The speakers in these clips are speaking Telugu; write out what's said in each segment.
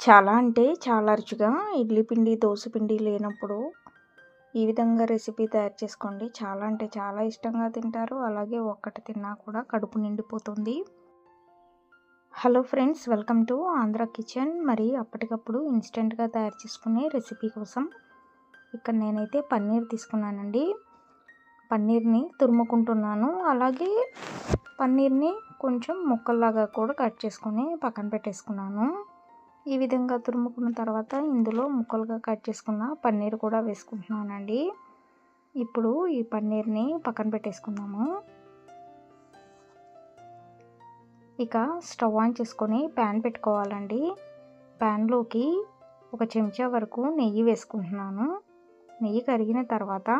చాలా అంటే చాలా అరుచుగా ఇడ్లీ పిండి దోశ పిండి లేనప్పుడు ఈ విధంగా రెసిపీ తయారు చేసుకోండి. చాలా అంటే చాలా ఇష్టంగా తింటారు. అలాగే ఒక్కటి తిన్నా కూడా కడుపు నిండిపోతుంది. Hello friends welcome to Andhra kitchen. మరి అప్పటికప్పుడు ఇన్స్టెంట్గా తయారు చేసుకునే రెసిపీ కోసం ఇక్కడ నేనైతే పన్నీర్ తీసుకున్నానండి. పన్నీర్ని తురుముకుంటున్నాను. అలాగే పన్నీర్ని కొంచెం ముక్కల్లాగా కూడా కట్ చేసుకొని పక్కన పెట్టేసుకున్నాను. ఈ విధంగా తురుముకున్న తర్వాత ఇందులో ముక్కలుగా కట్ చేసుకున్న పన్నీర్ కూడా వేసుకుంటున్నానండి. ఇప్పుడు ఈ పన్నీర్ని పక్కన పెట్టేసుకుందాము. ఇక స్టవ్ ఆన్ చేసుకొని ప్యాన్ పెట్టుకోవాలండి. ప్యాన్లోకి ఒక చెంచా వరకు నెయ్యి వేసుకుంటున్నాను. నెయ్యి కరిగిన తర్వాత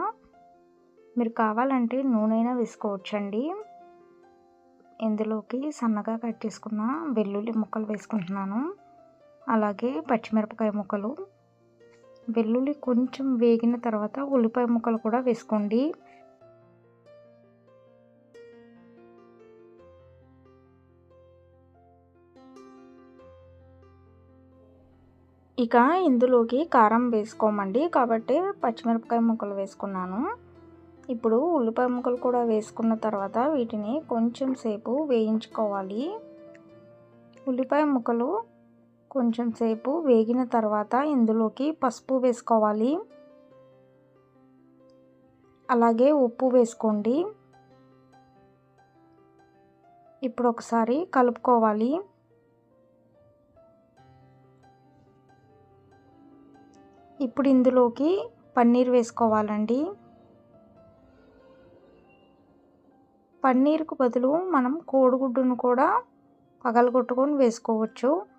మీరు కావాలంటే నూనెనా వేసుకోవచ్చండి. ఇందులోకి సన్నగా కట్ చేసుకున్న వెల్లుల్లి ముక్కలు వేసుకుంటున్నాను. అలాగే పచ్చిమిరపకాయ ముక్కలు వెల్లుల్లి కొంచెం వేగిన తర్వాత ఉల్లిపాయ ముక్కలు కూడా వేసుకోండి. ఇక ఇందులోకి కారం వేసుకోమండి. కాబట్టి పచ్చిమిరపకాయ ముక్కలు వేసుకున్నాను. ఇప్పుడు ఉల్లిపాయ ముక్కలు కూడా వేసుకున్న తర్వాత వీటిని కొంచెం సేపు వేయించుకోవాలి. ఉల్లిపాయ ముక్కలు కొంచెం సేపు వేగిన తర్వాత ఇందులోకి పసుపు వేసుకోవాలి. అలాగే ఉప్పు వేసుకోండి. ఇప్పుడు ఒకసారి కలుపుకోవాలి. ఇప్పుడు ఇందులోకి పన్నీర్ వేసుకోవాలండి. పన్నీర్కు బదులు మనం కోడిగుడ్డును కూడా పగలగొట్టుకొని వేసుకోవచ్చు.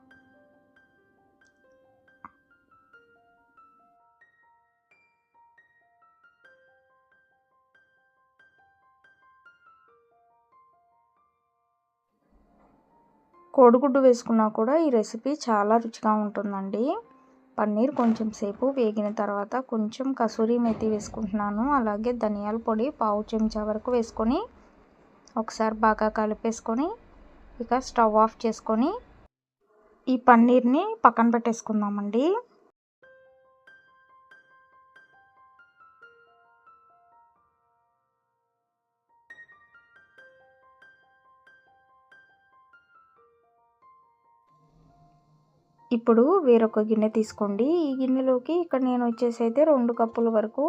కోడిగుడ్డు వేసుకున్నా కూడా ఈ రెసిపీ చాలా రుచిగా ఉంటుందండి. పన్నీర్ కొంచెం సేపు వేగిన తర్వాత కొంచెం కసూరి మెతి వేసుకుంటున్నాను. అలాగే ధనియాల పొడి పావు చెంచా వరకు వేసుకొని ఒకసారి బాగా కలిపేసుకొని ఇక స్టవ్ ఆఫ్ చేసుకొని ఈ పన్నీర్ని పక్కన పెట్టేసుకుందామండి. ఇప్పుడు వేరొక గిన్నె తీసుకోండి. ఈ గిన్నెలోకి ఇక్కడ నేను వచ్చేసి అయితే రెండు కప్పుల వరకు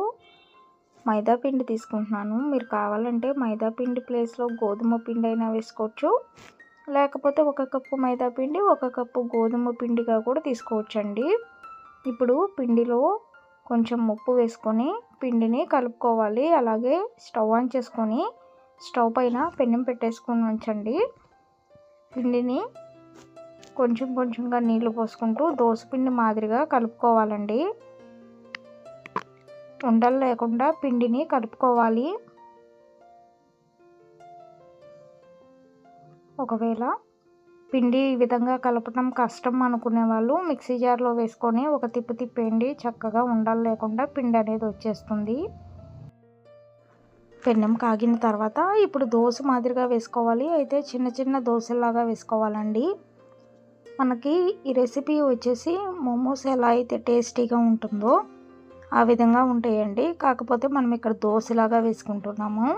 మైదా పిండి తీసుకుంటున్నాను. మీరు కావాలంటే మైదా పిండి ప్లేస్లో గోధుమ పిండి అయినా వేసుకోవచ్చు. లేకపోతే ఒక కప్పు మైదా పిండి ఒక కప్పు గోధుమ పిండిగా కూడా తీసుకోవచ్చండి. ఇప్పుడు పిండిలో కొంచెం ఉప్పు వేసుకొని పిండిని కలుపుకోవాలి. అలాగే స్టవ్ ఆన్ చేసుకొని స్టవ్ పైన పెన్నం పెట్టేసుకొని ఉంచండి. పిండిని కొంచెం కొంచెంగా నీళ్ళు పోసుకుంటూ దోసపిండి మాదిరిగా కలుపుకోవాలండి. ఉండలు లేకుండా పిండిని కలుపుకోవాలి. ఒకవేళ పిండి ఈ విధంగా కలపడం కష్టం అనుకునే వాళ్ళు మిక్సీ జార్లో వేసుకొని ఒక తిప్పు తిప్పేయండి. చక్కగా ఉండలు లేకుండా పిండి అనేది వచ్చేస్తుంది. పెన్నం కాగిన తర్వాత ఇప్పుడు దోశ మాదిరిగా వేసుకోవాలి. అయితే చిన్న చిన్న దోశలాగా వేసుకోవాలండి. మనకి ఈ రెసిపీ వచ్చేసి మోమోస్ ఎలా అయితే టేస్టీగా ఉంటుందో ఆ విధంగా ఉంటాయండి. కాకపోతే మనం ఇక్కడ దోశలాగా వేసుకుంటున్నాము.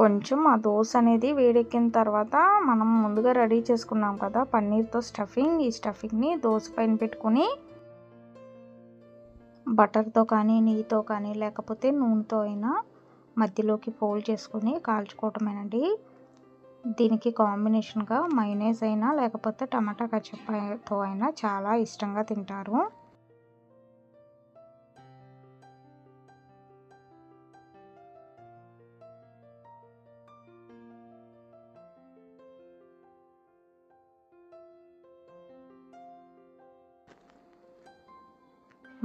కొంచెం ఆ దోశ అనేది వేడెక్కిన తర్వాత మనం ముందుగా రెడీ చేసుకున్నాం కదా పన్నీర్తో స్టఫింగ్. ఈ స్టఫింగ్ని దోశ పైన పెట్టుకొని బటర్తో కానీ నెయ్యితో కానీ లేకపోతే నూనెతో అయినా మధ్యలోకి ఫోల్డ్ చేసుకొని కాల్చుకోవటమేనండి. దీనికి కాంబినేషన్గా మైనీస్ అయినా లేకపోతే టమాటా కచ్చప్పతో అయినా చాలా ఇష్టంగా తింటారు.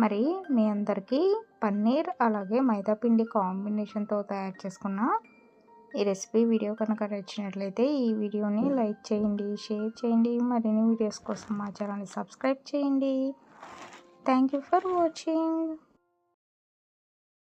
మరి మీ అందరికీ పన్నీర్ అలాగే మైదాపిండి కాంబినేషన్తో తయారు చేసుకున్న ఈ రెసిపీ వీడియో కనుక నచ్చినట్లయితే ఈ వీడియోని లైక్ చేయండి షేర్ చేయండి మరిన్ని వీడియోస్ కోసం మా ఛానల్ని సబ్స్క్రైబ్ చేయండి. Thank you for watching.